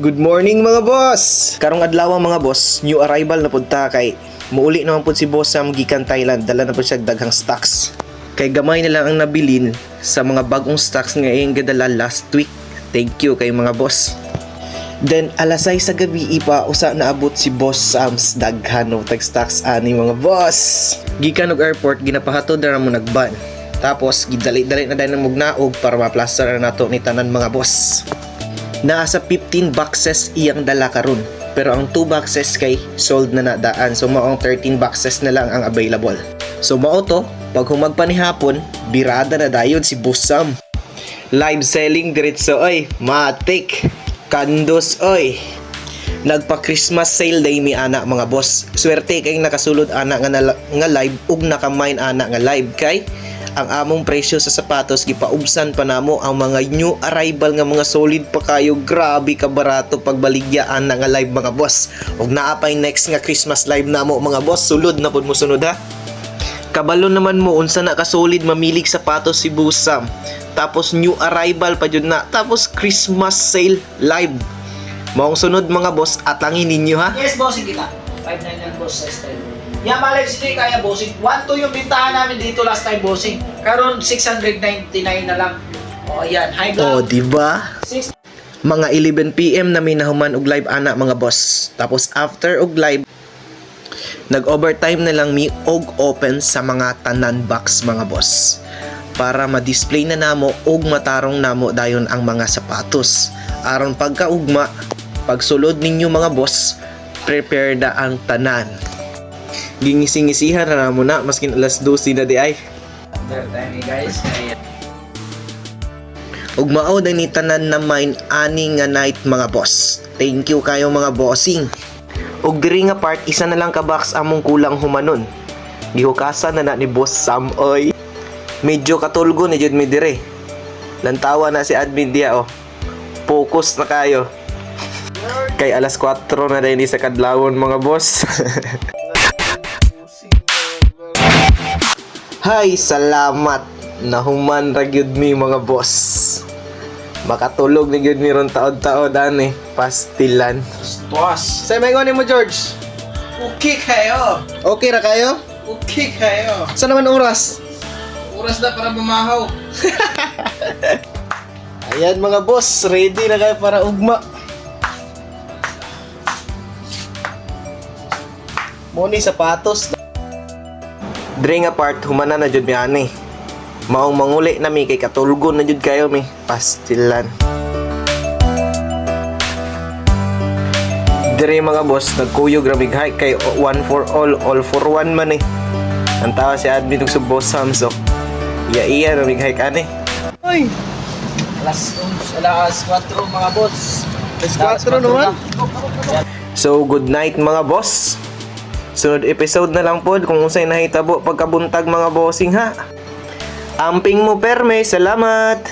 Good morning mga boss! Karong adlaw mga boss, new arrival na punta kay muuli naman po si boss Sam gikan Thailand, dala na po siya daghang stocks. Kay gamay na lang ang nabilin sa mga bagong stocks nga iyang gadala last week. Thank you kay mga boss. Then alasay sa gabi ipa usa na abot si Boss Sam's daghan no tag stocks ani mga boss. Gikan og airport ginapahatod na mo nagban. Tapos gidali-dali na dahil mog naog para ma-plaster na nato ni tanan mga boss. Nasa 15 boxes iyang dala karon. Pero ang 2 boxes kay sold na nadaan. So maong 13 boxes na lang ang available. So mao to, pag humagpa ni hapon, birada na dayon si Boss Sam. Live selling diretso oy, matik. Kandos oy. Nagpa Christmas sale day mi ana mga boss. Swerte kay nakasulod ana nga, nga live ug nakamine ana nga live kay ang among presyo sa sapatos gipaubsan pa namo ang mga new arrival nga mga solid pa kayo grabe ka barato pagbaligyan na nga live mga boss ug naapay next nga Christmas live namo mga boss sulod na pud mo sunod ha Kabalo naman mo unsa na kasolid mamilig sapatos si Busam. Tapos new arrival pa jud na. Tapos Christmas sale live. Maong sunod mga boss, atangin ninyo ha. Yes, bossing kita. 5.9 yan, boss, sa style. Yan, malay hindi kaya, bossing. 1.2 yung bintahan namin dito last time, bossing. Karon 699 na lang. O, yan. High Oh, block. di ba? 6 Mga 11 PM na may nahuman og live ana mga boss. Tapos after og live nag-overtime na lang mi og open sa mga tanan box mga boss para ma-display na namo og matarong namo dayon ang mga sapatos. Aron pagkaugma, pagsulod ninyo mga boss, prepare na ang tanan. Gingising-ngisihan na namo na maskin alas 12 na di ay. Under time, eh, guys. Ug mao na ni tanan na mine ani nga night mga boss. Thank you kayo mga bossing. Ug diri nga part isa na lang ka box among kulang humanon. Gihukasan na na ni Boss Sam oy. Medyo katulgo ni jud mi dire. Lantawa na si admin dia oh. Focus na kayo. Kay alas 4 na din sa kadlawon mga boss. Hay, salamat. Nahuman ra gyud mi mga boss. Makatulog ni gyud mi ron taod-taod ani, pastilan. tuwas. Sa may mo George. Okay kayo. Okay ra kayo? Okay kayo. Sa naman oras? Oras na para bumahaw. Ayan mga boss, ready na kayo para ugma. Muni sapatos. Dre nga part, humana na jud mi ani. Maong manguli na mi kay katulgon na jud kayo mi. Pastilan. Dire mga boss, nagkuyog ramig hike kay one for all, all for one man eh. Ang tawa si admin ug sa boss Samso. Iya iya ramig hike ani. Ay, Alas, alas 4 mga boss. Alas 4 naman? So, good night mga boss. Sunod episode na lang pod kung unsay nahitabo pagkabuntag mga bossing ha. Amping mo perme, salamat.